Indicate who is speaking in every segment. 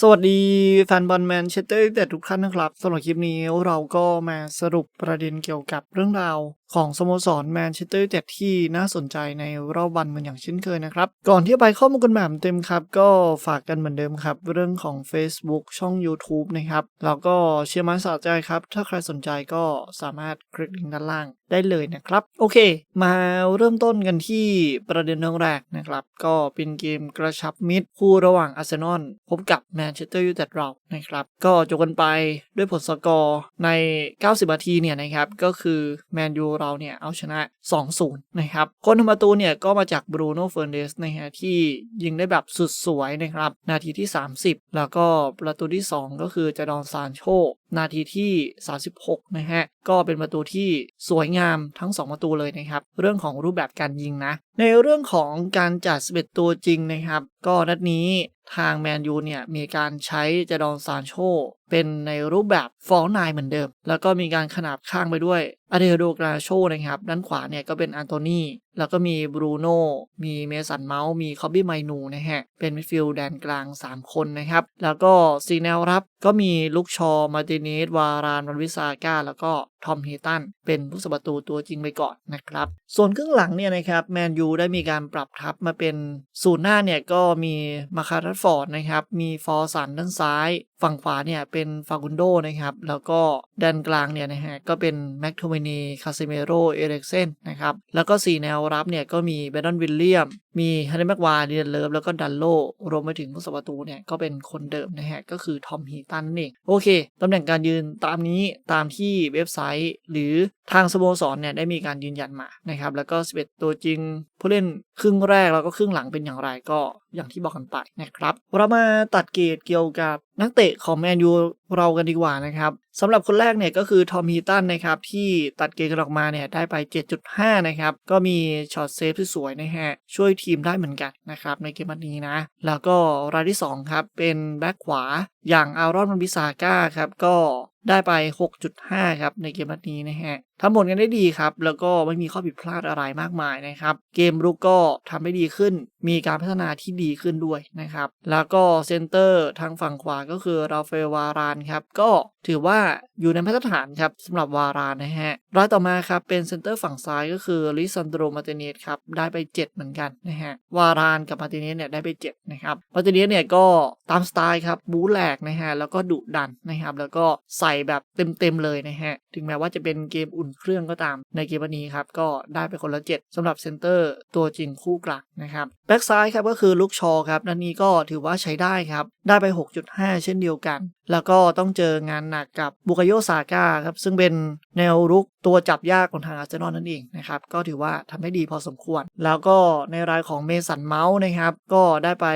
Speaker 1: สวัสดีแฟนบอลแมนเชสเตอร์ยูไนเต็ดทุกท่านนะครับสำหรับคลิปนี้เราก็มาสรุปประเด็นเกี่ยวกับเรื่องราวของสโมสรแมนเชสเตอร์ยูไนเต็ดที่น่าสนใจในรอบวันเหมือนอย่างเช่นเคยนะครับ ก่อนที่จะไปข้อมูลกันแบบเต็มครับ ก็ฝากกันเหมือนเดิมครับ เรื่องของ Facebook ช่อง YouTube นะครับ แล้วก็เชียร์มันสะใจครับ ถ้าใครสนใจก็สามารถคลิกลิงก์ด้านล่างได้เลยนะครับ โอเค มาเริ่มต้นกันที่ประเด็นเรื่องแรกนะครับ ก็เป็นเกมกระชับมิตรคู่ระหว่างอาร์เซนอลพบกับแมนเชสเตอร์ยูไนเต็ดเรานะครับ ก็จบกันไปด้วยผลสกอร์ใน 90นาทีเนี่ยนะครับก็คือแมนยูเราเนี่ยเอาชนะ 2-0 นะครับคนทำประตูเนี่ยก็มาจากบรูโน่เฟอร์เนสนะฮะที่ยิงได้แบบสุดสวยนะครับ นาทีที่ 30 แล้วก็ประตูที่ 2 ก็คือจาดอนซานโชนาทีที่ 36 นะฮะ ก็เป็นประตูที่สวยงามทั้ง 2 ประตูเลยนะครับ เรื่องของรูปแบบการยิงนะ ในเรื่องของการจัด11ตัวจริงนะครับ ก็นัดนี้ ทางแมนยูเนี่ยมีการใช้จดอนซานโชเป็นในรูปแบบฟอลนายเหมือนเดิม แล้วก็มีการขนาบข้างไปด้วยอเดโดกราโชนะครับ ด้านขวาเนี่ยก็เป็นอันโตนี แล้วก็มีบรูโน่มีเมสันเมาส์มีคอบบี้ไมนูนะฮะ เป็นมิดฟิลด์แดนกลาง 3 คนนะครับ แล้วก็ซีแนวรับก็มีลูกชอ มาติเนส วารานวันวิสาก้า แล้วก็ทอมเฮตัน เป็นผู้สาประตูตัวจริงไปก่อนนะครับ ส่วนครึ่งหลังเนี่ยนะครับ แมนยูได้มีการปรับทับมาเป็นศูนย์หน้าเนี่ยก็มีมาคารัตฟอร์ดนะครับ มีฟอร์สันด้านซ้ายฝั่งขวาเนี่ยเป็นฟากุนโดนะครับ แล้วก็ด้านกลางเนี่ยนะฮะก็เป็นแม็กโทเมนีคาเซเมโรเอเร็กเซนนะครับ แล้วก็ 4 แนวรับเนี่ยก็มีเบรดอนวิลเลียม มีฮันเดนแม็กวาเดียนเลิฟแล้วก็ดันโล รวมไปถึงผู้สาประตูเนี่ยก็เป็นคนเดิมนะฮะ ก็คือทอมฮีตันนี่โอเค ตำแหน่งการยืนตามนี้ตามที่เว็บไซต์ หรือทางสโมสรเนี่ยได้มีการยืนยันมานะครับ แล้วก็ 11 ตัวจริง ผู้เล่นครึ่งแรกแล้วก็ครึ่งหลังเป็นอย่างไรก็อย่างที่บอกกันไปนะครับ เรามาตัดเกรดเกี่ยวกับนักเตะของแมนยูเรากันดีกว่านะครับ สำหรับคนแรกเนี่ยก็คือทอมฮีตันนะครับที่ตัดเกรดกันออกมาเนี่ยได้ไป 7.5 นะครับ ก็มีช็อตเซฟที่สวยนะฮะช่วยทีมได้เหมือนกันนะครับในเกมนนี้นะ แล้วก็รายที่ 2 ครับ เป็นแบ็คขวาอย่างอารอนมันบิซาก้าครับ ก็ได้ไป 6.5 ครับ ในเกมนัดนี้นะฮะทำผลกันได้ดีครับ แล้วก็ไม่มีข้อผิดพลาดอะไรมากมายนะครับ เกมรุกก็ทำได้ดีขึ้น มีการพัฒนาที่ดีขึ้นด้วยนะครับ แล้วก็เซนเตอร์ทางฝั่งขวาก็คือราฟาเอลวารานครับ ก็ถือว่าอยู่ในมาตรฐานครับสำหรับวารานนะฮะรายต่อมาครับเป็นเซนเตอร์ฝั่งซ้ายก็คือลิซันโดมาเตเนสครับ ได้ไป 7 เหมือนกันนะฮะวารานกับมาเตเนสเนี่ยได้ไป 7 นะครับมาเตเนสเนี่ยก็ตามสไตล์ครับบู๊แหลกนะฮะแล้วก็ดุดันนะครับแล้วก็ใส่แบบเต็มๆเลยนะฮะถึงแม้ว่าจะเป็นเกมอุ่นเครื่องก็ตามในเกมวันนี้ครับก็ได้ไปคนละ 7สำหรับเซนเตอร์ตัวจริงคู่กลางนะครับแบ็กซ้ายครับก็คือลูกชอครับนันนี้ก็ถือว่าใช้ได้ครับ ได้ไป 6.5 เช่นเดียวกันแล้วก็ต้องเจองานหนักกับบุกโยซาก้าครับ ซึ่งเป็นแนวรุกตัวจับยากของทางอาร์เซนอลนั่นเองนะครับ ก็ถือว่าทำให้ดีพอสมควร แล้วก็ในรายของเมสันเมาส์นะครับ ก็ได้ไป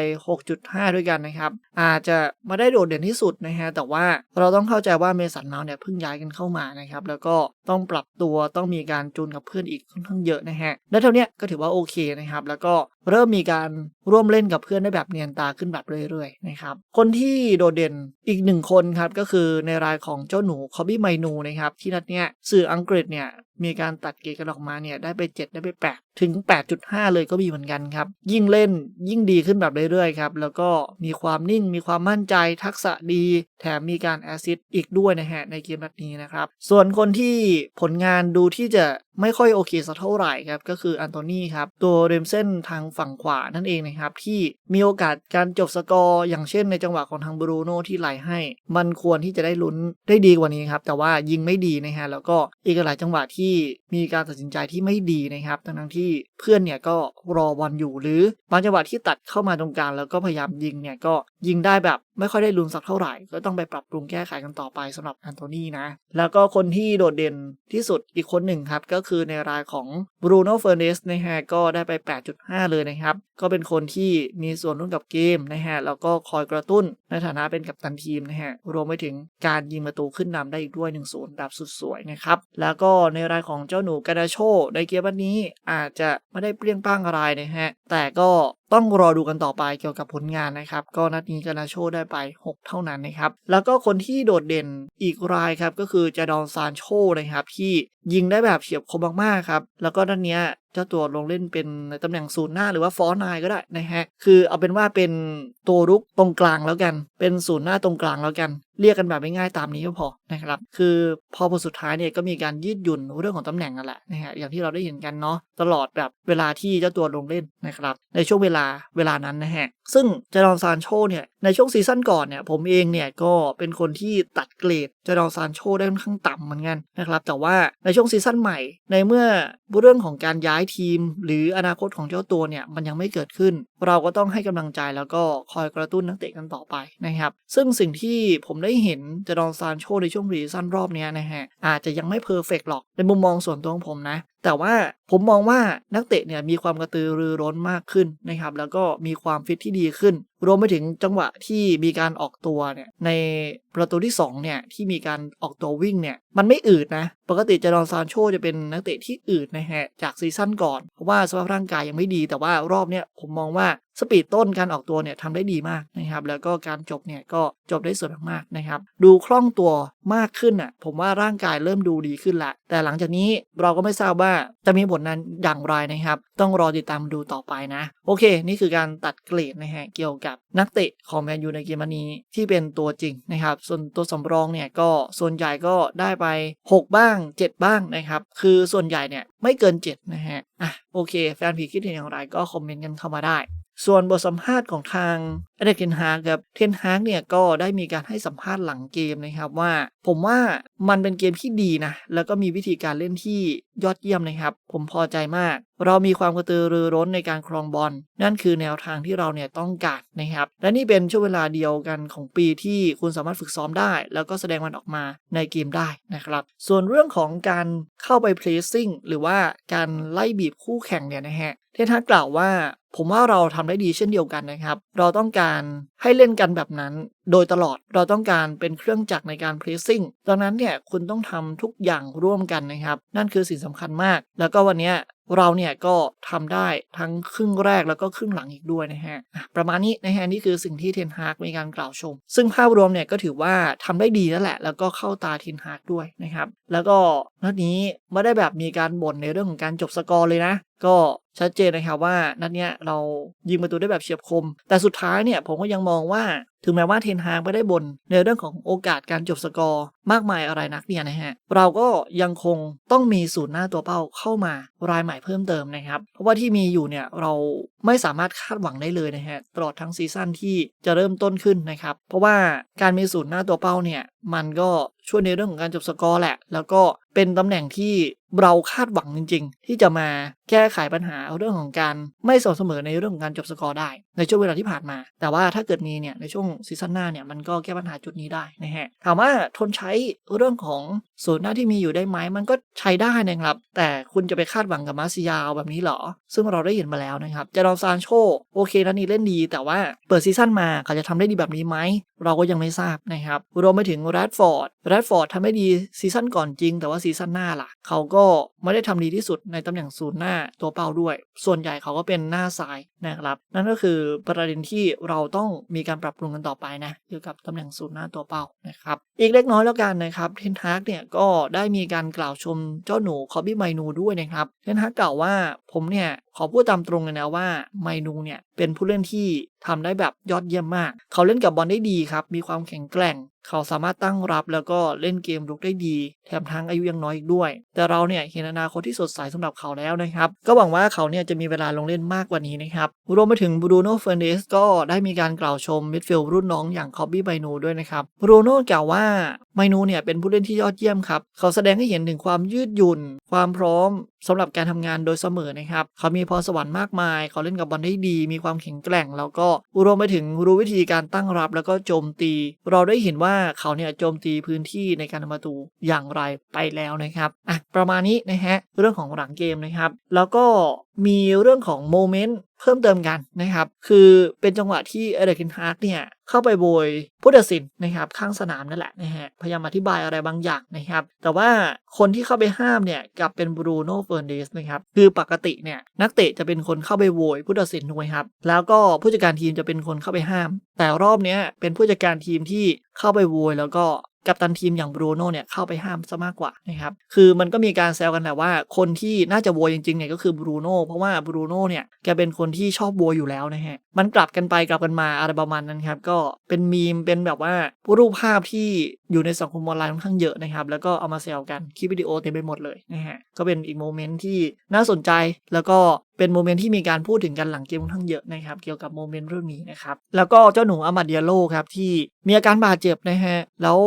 Speaker 1: 6.5 ด้วยกันนะครับ อาจจะไมาได้โดดเด่นที่สุดนะฮะแต่ว่าเราต้องเข้าใจว่าเมสันเมาส์เนี่ยเพิ่งย้ายกันเข้ามานะครับ แล้วก็ต้องปรับตัวต้องมีการจูนกับเพื่อนอีกค่อนข้างเยอะนะฮะและเท่านี้ก็ถือว่าโอเคนะครับ แล้วก็เริ่มมีการร่วมเล่นกับเพื่อนได้แบบเนียนตาขึ้นแบบเรื่อยๆนะครับคนที่โดดเด่นอีกหนึ่งคนครับก็คือในรายของเจ้าหนูคอบบี้ไมนูนะครับที่นัดเนี้ยสื่ออังกฤษเนี่ย มีการตัดเกรดกันออกมาเนี่ยได้ไป 7 ได้ไป 8 ถึง 8.5 เลยก็มีเหมือนกันครับ ยิ่งเล่นยิ่งดีขึ้นแบบเรื่อยๆครับ แล้วก็มีความนิ่งมีความมั่นใจทักษะดี แถมมีการแอซิดอีกด้วยนะฮะในเกมแบบนี้นะครับ ส่วนคนที่ผลงานดูที่จะไม่ค่อยโอเคสักเท่าไหร่ครับ ก็คืออันโตนีครับ ตัวเรมเส้นทางฝั่งขวานั่นเองนะครับ ที่มีโอกาสการจบสกอร์ อย่างเช่นในจังหวะของทางบรูโน่ที่ไหลให้ มันควรที่จะได้ลุ้นได้ดีกว่านี้ครับแต่ว่ายิงไม่ดีนะฮะแล้วก็อีกหลายจังหวะที่มีการตัดสินใจที่ไม่ดีนะครับทั้งที่เพื่อนเนี่ยก็รอบอลอยู่หรือบางจังหวะที่ตัดเข้ามาตรงกลางแล้วก็พยายามยิงเนี่ยก็ยิงได้แบบไม่ค่อยได้ลุ้นสักเท่าไหร่ ก็ต้องไปปรับปรุงแก้ไขกันต่อไปสำหรับอันโตนีนะ แล้วก็คนที่โดดเด่นที่สุดอีกคนหนึ่งครับ ก็คือในรายของบรูโน่เฟอร์เนสนะฮะก็ได้ไป 8.5 เลยนะครับ ก็เป็นคนที่มีส่วนร่วมกับเกมนะฮะแล้วก็คอยกระตุ้นในฐานะเป็นกัปตันทีมนะฮะรวมไปถึงการยิงประตูขึ้นนำได้อีกด้วย1นศูนย์แบบสุดสวยนะครับแล้วก็ในรายของเจ้าหนูกาดาโชในเกมวันนี้อาจจะไม่ได้เปรี้ยงป้างอะไรนะฮะ แต่ก็ ต้องรอดูกันต่อไปเกี่ยวกับผลงานนะครับ ก็นัดนี้กานาโชได้ไป 6 เท่านั้นนะครับ แล้วก็คนที่โดดเด่นอีกรายครับ ก็คือจดอนซานโชนะครับ ที่ยิงได้แบบเฉียบคมมากๆครับ แล้วก็ด้านเนี้ยเจ้าตัวลงเล่นเป็นในตำแหน่งศูนย์หน้าหรือว่าฟอร์นายก็ได้นะฮะ คือเอาเป็นว่าเป็นตัวรุกตรงกลางแล้วกัน เป็นศูนย์หน้าตรงกลางแล้วกัน เรียกกันแบบง่ายๆตามนี้ก็พอนะครับ คือพอผลสุดท้ายเนี่ยก็มีการยืดหยุ่นเรื่องของตำแหน่งนั่นแหละนะฮะ อย่างที่เราได้เห็นกันเนาะตลอดแบบเวลาที่เจ้าตัวลงเล่นนะครับ ในช่วงเวลาเวลานั้นนะฮะ ซึ่งเจดอนซานโชเนี่ย ในช่วงซีซั่นก่อนเนี่ย ผมเองเนี่ย ก็เป็นคนที่ตัดเกรดเจดอนซานโชได้ค่อนข้างต่ำเหมือนกันนะครับ แต่ว่าในช่วงซีซั่นใหม่ ในเมื่อเรื่องของการย้ายทีม หรืออนาคตของเจ้าตัวเนี่ย มันยังไม่เกิดขึ้น เราก็ต้องให้กำลังใจแล้วก็คอยกระตุ้นนักเตะกันต่อไปนะครับ ซึ่งสิ่งที่ผมได้เห็นเจดอนซานโชในช่วงรีซั่นรอบนี้นะฮะอาจจะยังไม่เพอร์เฟกหรอกในมุมมองส่วนตัวของผมนะแต่ว่าผมมองว่านักเตะเนี่ยมีความกระตือรือร้นมากขึ้นนะครับ แล้วก็มีความฟิตที่ดีขึ้น รวมไปถึงจังหวะที่มีการออกตัวเนี่ยในประตูที่2เนี่ยที่มีการออกตัววิ่งเนี่ยมันไม่อืดนะ ปกติเจดอนซานโชจะเป็นนักเตะที่อืดนะฮะจากซีซั่นก่อนเพราะว่าสภาพร่างกายยังไม่ดีแต่ว่ารอบเนี้ยผมมองว่าสปีดต้นการออกตัวเนี่ยทำได้ดีมากนะครับแล้วก็การจบเนี่ยก็จบได้สวยมากๆนะครับดูคล่องตัวมากขึ้นอะผมว่าร่างกายเริ่มดูดีขึ้นละ แต่หลังจากนี้เราก็ไม่ทราบว่าจะมีผลนั้นอย่างไรนะครับ ต้องรอติดตามดูต่อไปนะ โอเค นี่คือการตัดเกรดนะฮะเกี่ยวกับนักเตะของแมนยูในเกมนี้ที่เป็นตัวจริงนะครับ ส่วนตัวสำรองเนี่ยก็ส่วนใหญ่ก็ได้ไป 6 บ้าง 7 บ้างนะครับ คือส่วนใหญ่เนี่ยไม่เกิน 7 นะฮะ อะโอเค แฟนผีคิดเห็นอย่างไรก็คอมเมนต์กันเข้ามาได้ส่วนบทสัมภาษณ์ของทางเอเดกเทนฮากครับเทนฮากเนี่ยก็ได้มีการให้สัมภาษณ์หลังเกมนะครับว่า ผมว่ามันเป็นเกมที่ดีนะ แล้วก็มีวิธีการเล่นที่ยอดเยี่ยมนะครับ ผมพอใจมาก เรามีความกระตือรือร้นในการครองบอลนั่นคือแนวทางที่เราเนี่ยต้องการนะครับ และนี่เป็นช่วงเวลาเดียวกันของปีที่คุณสามารถฝึกซ้อมได้ แล้วก็แสดงมันออกมาในเกมได้นะครับ ส่วนเรื่องของการเข้าไป placing หรือว่าการไล่บีบคู่แข่งเนี่ยนะฮะเทนฮากกล่าวว่าผมว่าเราทำได้ดีเช่นเดียวกันนะครับ เราต้องการให้เล่นกันแบบนั้น โดยตลอดเราต้องการเป็นเครื่องจักรในการ pressing ดังนั้นเนี่ยคุณต้องทำทุกอย่างร่วมกันนะครับ นั่นคือสิ่งสำคัญมาก แล้วก็วันนี้เราเนี่ยก็ทำได้ทั้งครึ่งแรกแล้วก็ครึ่งหลังอีกด้วยนะฮะ ประมาณนี้นะฮะนี่คือสิ่งที่เทนฮากมีการกล่าวชม ซึ่งภาพรวมเนี่ยก็ถือว่าทำได้ดีแล้วแหละ แล้วก็เข้าตาเทนฮากด้วยนะครับ แล้วก็นัดนี้ไม่ได้แบบมีการบ่นในเรื่องของการจบสกอร์เลยนะ ก็ ชัดเจนนะครับว่านัดเนี้ยเรายิงประตูได้แบบเฉียบคม แต่สุดท้ายเนี่ยผมก็ยังมองว่าถึงแม้ว่าเทนฮากไม่ได้บนในเรื่องของโอกาสการจบสกอร์มากมายอะไรนักเนี่ยนะฮะ เราก็ยังคงต้องมีศูนย์หน้าตัวเป้าเข้ามารายใหม่เพิ่มเติมนะครับ เพราะว่าที่มีอยู่เนี่ยเราไม่สามารถคาดหวังได้เลยนะฮะตลอดทั้งซีซั่นที่จะเริ่มต้นขึ้นนะครับ เพราะว่าการมีศูนย์หน้าตัวเป้าเนี่ยมันก็ ช่วยในเรื่องของการจบสกอร์แหละ แล้วก็เป็นตำแหน่งที่เราคาดหวังจริง ๆ ที่จะมาแก้ไขปัญหาเรื่องของการไม่สม่ำเสมอในเรื่องของการจบสกอร์ได้ ในช่วงเวลาที่ผ่านมา แต่ว่าถ้าเกิดมีเนี่ยในช่วงซีซั่นหน้าเนี่ยมันก็แก้ปัญหาจุดนี้ได้นะฮะถามว่าทนใช้เรื่องของศูนย์หน้าที่มีอยู่ได้ไหมมันก็ใช้ได้นะครับ แต่คุณจะไปคาดหวังกับมาซิยาแบบนี้เหรอ ซึ่งเราได้เห็นมาแล้วนะครับเจดอนซานโชโอเคนัดนี้เล่นดี แต่ว่าเปิดซีซั่นมาเขาจะทำได้ดีแบบนี้ไหมเราก็ยังไม่ทราบนะครับรวมไปถึงแรดฟอร์ดแรดฟอร์ดทำได้ดีซีซั่นก่อนจริง แต่ว่าซีซั่นหน้าล่ะ เขาก็ไม่ได้ทำดีที่สุดในตำแหน่งศูนย์หน้าตัวเป้าด้วย ส่วนใหญ่เขาก็เป็นหน้าซ้ายนะครับ นั่นก็คือประเด็นที่เราต้องมีการปรับปรุงกันต่อไปนะเกี่ยวกับตำแหน่งศูนย์หน้าตัวเป้านะครับอีกเล็กน้อยแล้วกันนะครับเทนฮากเนี่ยก็ได้มีการกล่าวชมเจ้าหนูคอบี้ไมนูด้วยนะครับเทนฮากกล่าวว่าผมเนี่ยขอพูดตามตรงเลยนะว่าไมนูเนี่ย เป็นผู้เล่นที่ทำได้แบบยอดเยี่ยมมาก เขาเล่นกับบอลได้ดีครับ มีความแข็งแกร่ง เขาสามารถตั้งรับแล้วก็เล่นเกมรุกได้ดี แถมทั้งอายุยังน้อยอีกด้วย แต่เราเนี่ยเห็นอนาคตที่สดใสสำหรับเขาแล้วนะครับ ก็หวังว่าเขาเนี่ยจะมีเวลาลงเล่นมากกว่านี้นะครับ รวมไปถึงบรูโน่เฟอร์เนสก็ได้มีการกล่าวชมมิดฟิลด์รุ่นน้องอย่างคอบบี้ไมนูด้วยนะครับ บรูโน่กล่าวว่าไมนูเนี่ยเป็นผู้เล่นที่ยอดเยี่ยมครับ เขาแสดงให้เห็นถึงความยืดหยุ่น ความพร้อมสำหรับการทำงานโดยเสมอนะครับ เขามีพรสวรรค์มากมาย เขาเล่นกับบอลได้ดี มีความแข็งแกร่ง แล้วก็รวมไปถึงรู้วิธีการตั้งรับแล้วก็โจมตี เราได้เห็นว่าเขาเนี่ยโจมตีพื้นที่ในการทำประตูอย่างไรไปแล้วนะครับอะประมาณนี้นะฮะเรื่องของหลังเกมนะครับ แล้วก็มีเรื่องของโมเมนต์ เพิ่มเติมกันนะครับ คือเป็นจังหวะที่เอเดกินฮาร์กเนี่ยเข้าไปโบยผู้ตัดสินนะครับ ข้างสนามนั่นแหละนะฮะพยายามอธิบายอะไรบางอย่างนะครับ แต่ว่าคนที่เข้าไปห้ามเนี่ยกลับเป็นบรูโน่เฟอร์นเดสนะครับคือปกติเนี่ยนักเตะจะเป็นคนเข้าไปโวยผู้ตัดสินถูกไหมครับ แล้วก็ผู้จัดการทีมจะเป็นคนเข้าไปห้าม แต่รอบเนี้ยเป็นผู้จัดการทีมที่เข้าไปโวยแล้วก็ กัปตันทีมอย่างบรูโน่เนี่ยเข้าไปห้ามซะมากกว่านะครับคือมันก็มีการแซวกันแต่ว่า คนที่น่าจะโวยจริงๆเนี่ยก็คือบรูโน่เพราะว่าบรูโน่เนี่ยแกเป็นคนที่ชอบโวยอยู่แล้วนะฮะมันกลับกันไปกลับกันมาอะไรประมาณนั้นครับก็เป็นมีมเป็นแบบว่ารูปภาพที่อยู่ในสังคมออนไลน์ค่อนข้างเยอะนะครับแล้วก็เอามาแซวกันคลิปวิดีโอเต็มไปหมดเลยนะฮะก็เป็นอีกโมเมนต์ที่น่าสนใจแล้วก็ เป็นโมเมนต์ที่มีการพูดถึงกันหลังเกมค่อนข้างเยอะนะครับ เกี่ยวกับโมเมนต์เรื่องนี้นะครับ แล้วก็เจ้าหนูอามาเดียโลครับ ที่มีอาการบาดเจ็บนะฮะ แล้ว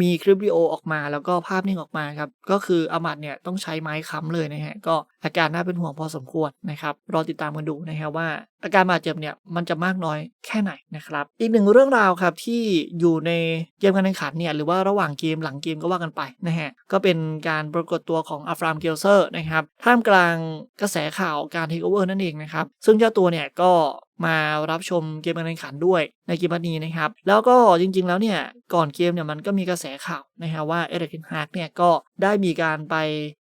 Speaker 1: มีคลิปวิดีโอออกมาแล้วก็ภาพนิ่งออกมาครับ ก็คืออามัดเนี่ยต้องใช้ไม้ค้ำเลยนะฮะ ก็อาการน่าเป็นห่วงพอสมควรนะครับ รอติดตามกันดูนะฮะว่า อาการบาดเจ็บเนี่ยมันจะมากน้อยแค่ไหนนะครับ อีกหนึ่งเรื่องราวครับที่อยู่ในเกมการแข่งขันเนี่ยหรือว่าระหว่างเกมหลังเกมก็ว่ากันไปนะฮะก็เป็นการปรากฏตัวของอัฟรามเกลเซอร์นะครับท่ามกลางกระแสข่าวการเทคโอเวอร์นั่นเองนะครับซึ่งเจ้าตัวเนี่ยก็ มารับชมเกมการแข่งขันด้วยในเกมนี้นะครับ แล้วก็จริงๆแล้วเนี่ย ก่อนเกมเนี่ยมันก็มีกระแสข่าวนะฮะว่าเอเดกินฮาร์กเนี่ยก็ได้มีการไป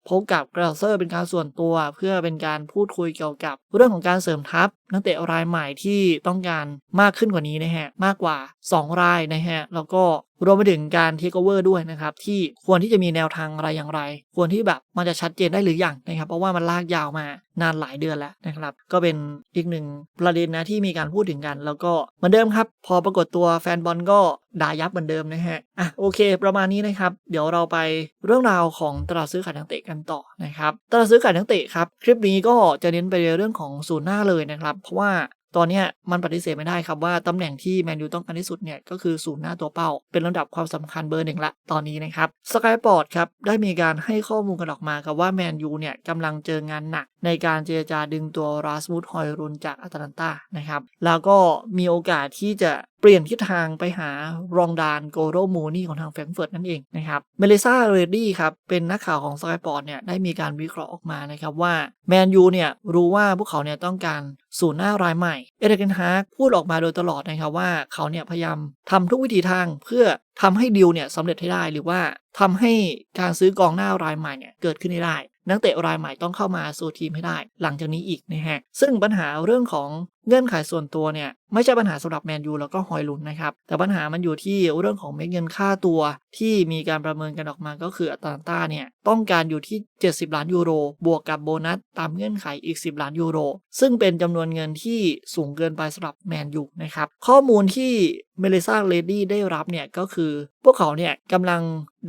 Speaker 1: พบกับกราเซอร์เป็นการส่วนตัว เพื่อเป็นการพูดคุยเกี่ยวกับเรื่องของการเสริมทัพ นักเตะรายใหม่ที่ต้องการมากขึ้นกว่านี้นะฮะมากกว่า 2 รายนะฮะแล้วก็รวมไปถึงการเทคโอเวอร์ด้วยนะครับ ที่ควรที่จะมีแนวทางอะไรอย่างไร ควรที่แบบมันจะชัดเจนได้หรือยังนะครับ เพราะว่ามันลากยาวมานานหลายเดือนแล้วนะครับ ก็เป็นอีกหนึ่งประเด็นนะที่มีการพูดถึงกัน แล้วก็เหมือนเดิมครับ พอปรากฏตัวแฟนบอลก็ด่ายับเหมือนเดิมนะฮะอะโอเค ประมาณนี้นะครับ เดี๋ยวเราไปเรื่องราวของตลาดซื้อขายนักเตะกันต่อนะครับตลาดซื้อขายนักเตะครับคลิปนี้ก็จะเน้นไปในเรื่องของศูนย์หน้าเลยนะครับ เพราะว่า ตอนนี้มันปฏิเสธไม่ได้ครับว่าตำแหน่งที่แมนยูต้องการที่สุดเนี่ยก็คือศูนย์หน้าตัวเป้า เป็นลำดับความสำคัญเบอร์หนึ่งละตอนนี้นะครับสกายปอร์ตครับได้มีการให้ข้อมูลกันออกมาครับว่าแมนยูเนี่ยกำลังเจองานหนักในการเจรจาดึงตัวราสมุสฮอยรุนจากอัตแลนตานะครับแล้วก็มีโอกาสที่จะ ปลี่ยนทิศทางไปหารองดานโกโรมูนี่ของทางแฟรงเฟิร์ตนั่นเองนะครับ เมลิซาเรดดี้ครับ เป็นนักข่าวของสกายปอร์ตเนี่ยได้มีการวิเคราะห์ออกมานะครับว่าแมนยูเนี่ยรู้ว่าพวกเขาเนี่ยต้องการศูนย์หน้ารายใหม่ เอเดกนฮาร์กพูดออกมาโดยตลอดนะครับว่าเขาเนี่ยพยายามทำทุกวิธีทางเพื่อทำให้ดิวเนี่ยสำเร็จให้ได้หรือว่าทำให้การซื้อกองหน้ารายใหม่เนี่ยเกิดขึ้นได้นักเตะรายใหม่ต้องเข้ามาสู่ทีมให้ได้ หลังจากนี้อีกนะฮะ ซึ่งปัญหาเรื่องของ เงื่อนไขส่วนตัวเนี่ยไม่ใช่ปัญหาสำหรับแมนยูแล้วก็ฮอยลุนนะครับ แต่ปัญหามันอยู่ที่เรื่องของเม็ดเงินค่าตัว ที่มีการประเมินกันออกมาก็คืออัตแลนตาเนี่ยต้องการอยู่ที่ 70 ล้านยูโร บวกกับโบนัสตามเงื่อนไขอีก 10 ล้านยูโร ซึ่งเป็นจำนวนเงินที่สูงเกินไปสำหรับแมนยูนะครับข้อมูลที่เมลิซาเลดี้ได้รับเนี่ยก็คือ พวกเขาเนี่ยกำลัง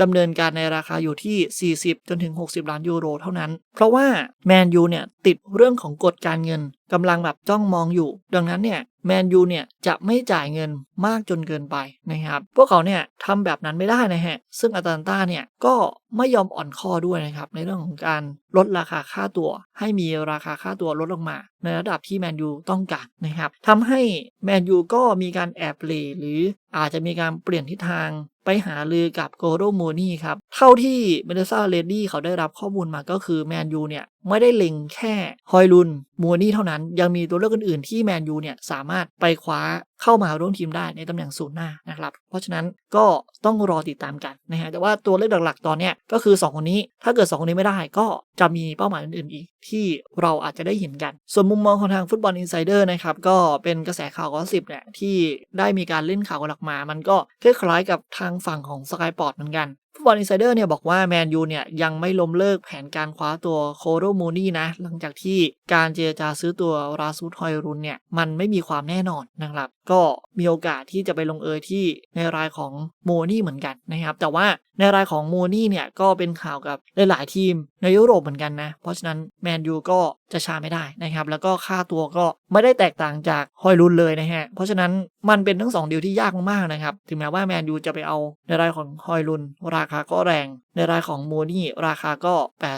Speaker 1: ดำเนินการในราคาอยู่ที่ 40 จนถึง 60 ล้านยูโรเท่านั้น เพราะว่าแมนยูเนี่ยติดเรื่องของกฎการเงิน กำลังแบบจ้องมองอยู่ ดังนั้นเนี่ยแมนยูเนี่ยจะไม่จ่ายเงินมากจนเกินไปนะครับ พวกเขาเนี่ยทำแบบนั้นไม่ได้นะฮะ ซึ่งอาตาลตาเนี่ยก็ ไม่ยอมอ่อนข้อด้วยนะครับ ในเรื่องของการลดราคาค่าตัว ให้มีราคาค่าตัวลดลงมา ในระดับที่แมนยูต้องการนะครับทำให้แมนยูก็มีการแอบเลหรืออาจจะมีการเปลี่ยนทิศทางไปหาลือกับโกโรโมนี่ครับ เท่าที่เมเดซ่าเลดี้เขาได้รับข้อมูลมาก็คือแมนยูเนี่ย ไม่ได้เล็งแค่ฮอยลุนมูนี่เท่านั้น ยังมีตัวเลือกอื่นๆที่แมนยูเนี่ย สามารถไปคว้าเข้ามาร่วมทีมได้ในตำแหน่งศูนย์หน้านะครับ เพราะฉะนั้นก็ต้องรอติดตามกันนะฮะแต่ว่าตัวเลขหลักๆ ตอนเนี้ยก็คือ 2 คนนี้ ถ้าเกิด 2 คนนี้ไม่ได้ก็จะมีเป้าหมายอื่นๆอีก ที่เราอาจจะได้เห็นกัน ส่วนมุมมองของทางฟุตบอลอินไซเดอร์นะครับก็เป็นกระแสข่าวก็สิบเนี่ยที่ได้มีการเล่นข่าวกันออกมา มันก็คล้ายๆกับทางฝั่งของสกายปอร์ตเหมือนกัน ฟุตบอลอินไซเดอร์เนี่ยบอกว่าแมนยูเนี่ยยังไม่ล้มเลิกแผนการคว้าตัวโคโรมูนี่นะ หลังจากที่การเจรจาซื้อตัวราซูดฮอยรุนเนี่ยมันไม่มีความแน่นอนนะครับ ก็มีโอกาสที่จะไปลงเอยที่ในรายของโมนี่เหมือนกันนะครับ แต่ว่า ในรายของโมนี่เนี่ยก็เป็นข่าวกับหลายๆทีมในยุโรปเหมือนกันนะ เพราะฉะนั้นแมนยูก็จะชาไม่ได้นะครับ แล้วก็ค่าตัวก็ไม่ได้แตกต่างจากฮอยรุนเลยนะฮะ เพราะฉะนั้นมันเป็นทั้งสองดีลที่ยากมากๆนะครับ ถึงแม้ว่าแมนยูจะไปเอาในรายของฮอยรุนราคาก็แรง ในรายของโมนี่ราคาก็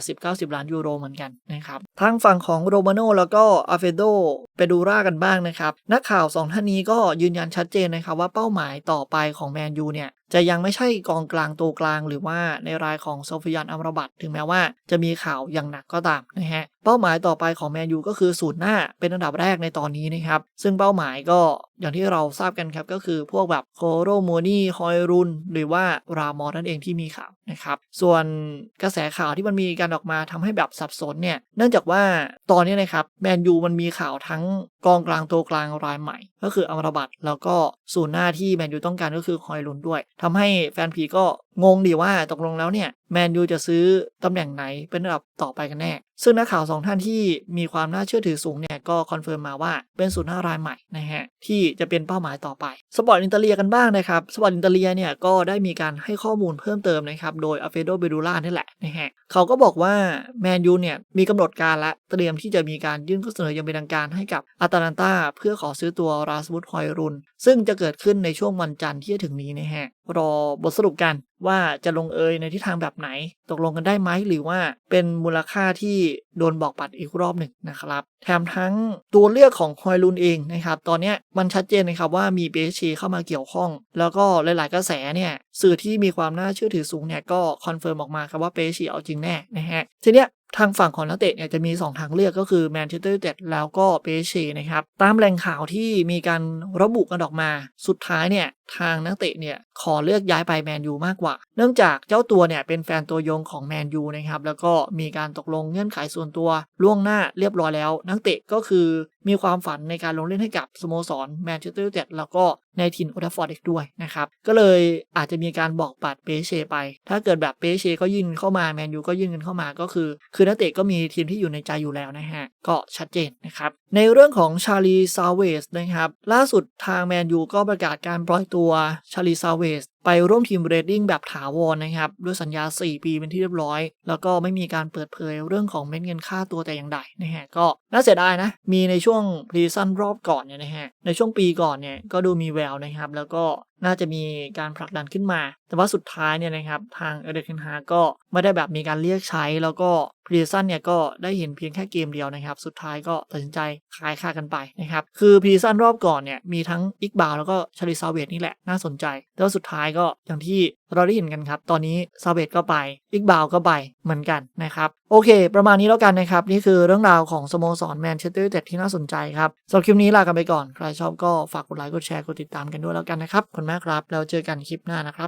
Speaker 1: 80-90 ล้านยูโรเหมือนกันนะครับทางฝั่งของโรมาโนแล้วก็อาเฟโดเปดูรากันบ้างนะครับ นักข่าว 2 ท่านนี้ก็ยืนยันชัดเจนนะครับว่าเป้าหมายต่อไปของแมนยูเนี่ย จะยังไม่ใช่กองกลางตัวกลาง หรือว่าในรายของโซฟิยานอัมรบัตถึงแม้ว่าจะมีข่าวอย่างหนักก็ตามนะฮะ เป้าหมายต่อไปของแมนยูก็คือสูตรหน้าเป็นอันดับแรกในตอนนี้นะครับ ซึ่งเป้าหมายก็อย่างที่เราทราบกันครับ ก็คือพวกแบบโคโรโมนี่ฮอยรุน หรือว่ารามอนั่นเองที่มีข่าวนะครับ ส่วนกระแสข่าวที่มันมีการออกมาทำให้แบบสับสนเนี่ยเนื่องจากว่าตอนนี้นะครับแมนยูมันมีข่าวทั้งกองกลางตัวกลางรายใหม่ ก็คืออัมราบัตแล้วก็ศูนย์หน้าที่แมนยูต้องการก็คือคอยลุนด้วยทำให้แฟนผีก็ งงดีว่าตกลงแล้วเนี่ยแมนยูจะซื้อตำแหน่งไหนเป็นระดับต่อไปกันแน่ ซึ่งนักข่าวสองท่านที่มีความน่าเชื่อถือสูงเนี่ยก็คอนเฟิร์มมาว่าเป็นศูนย์หน้ารายใหม่นะฮะที่จะเป็นเป้าหมายต่อไป สปอร์ตอินเตอร์เลียกันบ้างนะครับ สปอร์ตอินเตอร์เลียเนี่ยก็ได้มีการให้ข้อมูลเพิ่มเติมนะครับโดยอเฟโดเบดูล่านี่แหละนะฮะเขาก็บอกว่าแมนยูเนี่ยมีกำหนดการและเตรียมที่จะมีการยื่นข้อเสนออยังเป็นทางการให้กับอาตาลันตาเพื่อขอซื้อตัวราสมุดฮอยรุนซึ่งจะเกิดขึ้นในช่วงวันจันทร์ที่จะถึงนี้นะฮะรอบทสรุปกัน ว่าจะลงเอยในทิศทางแบบไหน ตกลงกันได้ไหมหรือว่าเป็นมูลค่าที่โดนบอกปัดอีกรอบหนึ่งนะครับ แถมทั้งตัวเลือกของฮอยลุนเองนะครับ ตอนนี้มันชัดเจนนะครับว่ามีเบชีเข้ามาเกี่ยวข้อง แล้วก็หลาย ๆ กระแสเนี่ยสื่อที่มีความน่าเชื่อถือสูงเนี่ยก็คอนเฟิร์มออกมาครับว่าเปชีเอาจริงแน่นะฮะทีเนี้ยทางฝั่งของนักเตะเนี่ยจะมี 2 ทางเลือกก็คือแมนเชสเตอร์ยูไนเต็ดแล้วก็เปเชนะครับ ตามแหล่งข่าวที่มีการระบุกันออกมา สุดท้ายเนี่ย ทางนักเตะเนี่ยขอเลือกย้ายไปแมนยูมากกว่า เนื่องจากเจ้าตัวเนี่ยเป็นแฟนตัวยงของแมนยูนะครับแล้วก็มีการตกลงเงื่อนไขส่วนตัวล่วงหน้าเรียบร้อยแล้ว นักเตะก็คือมีความฝันในการลงเล่นให้กับสโมสรแมนเชสเตอร์ยูไนเต็ดแล้วก็ในถิ่นโอลด์ฟอร์ดอีกด้วยนะครับ ก็เลยอาจจะมีการบอกปัดเปเชไป ถ้าเกิดแบบเปเชก็ยื่นเข้ามาแมนยูก็ยื่นเงินเข้ามาก็คือ คือนักเตะก็มีทีมที่อยู่ในใจอยู่แล้วนะฮะ ก็ชัดเจนนะครับ ในเรื่องของชาลีซาเวสนะครับล่าสุดทางแมนยูก็ประกาศการปล่อยตัวัวชาลีซาเวสไปร่วมทีมเรดดิ้งแบบถาวรนะครับ ด้วยสัญญา 4 ปีเป็นที่เรียบร้อย แล้วก็ไม่มีการเปิดเผยเรื่องของเม็ดเงินค่าตัวแต่อย่างใดนะฮะก็น่าเสียดายนะ มีในช่วงพรีซันรอบก่อนเนี่ยนะฮะในช่วงปีก่อนเนี่ยก็ดูมีแววนะครับ แล้วก็น่าจะมีการผลักดันขึ้นมา แต่ว่าสุดท้ายเนี่ยนะครับทางเอเดคินฮาก็ไม่ได้แบบมีการเรียกใช้ แล้วก็พรีซันเนี่ยก็ได้เห็นเพียงแค่เกมเดียวนะครับ สุดท้ายก็ตัดสินใจขายค่ากันไปนะครับ คือพรีซันรอบก่อนเนี่ยมีทั้งอิกบาวแล้วก็ชาลิซาเวตนี่แหละน่าสนใจ แต่ว่าสุดท้ายก็อย่างที่เราได้เห็นกันครับ ตอนนี้ซาเบตก็ไปอิกบาวก็ไปเหมือนกันนะครับ โอเค ประมาณนี้แล้วกันนะครับ นี่คือเรื่องราวของสโมสรแมนเชสเตอร์ยูไนเต็ดที่น่าสนใจครับสำหรับคลิปนี้ลากันไปก่อน ใครชอบก็ฝากกดไลค์กดแชร์กดติดตามกันด้วยแล้วกันนะครับขอบคุณมากครับแล้วเจอกันคลิปหน้านะครับ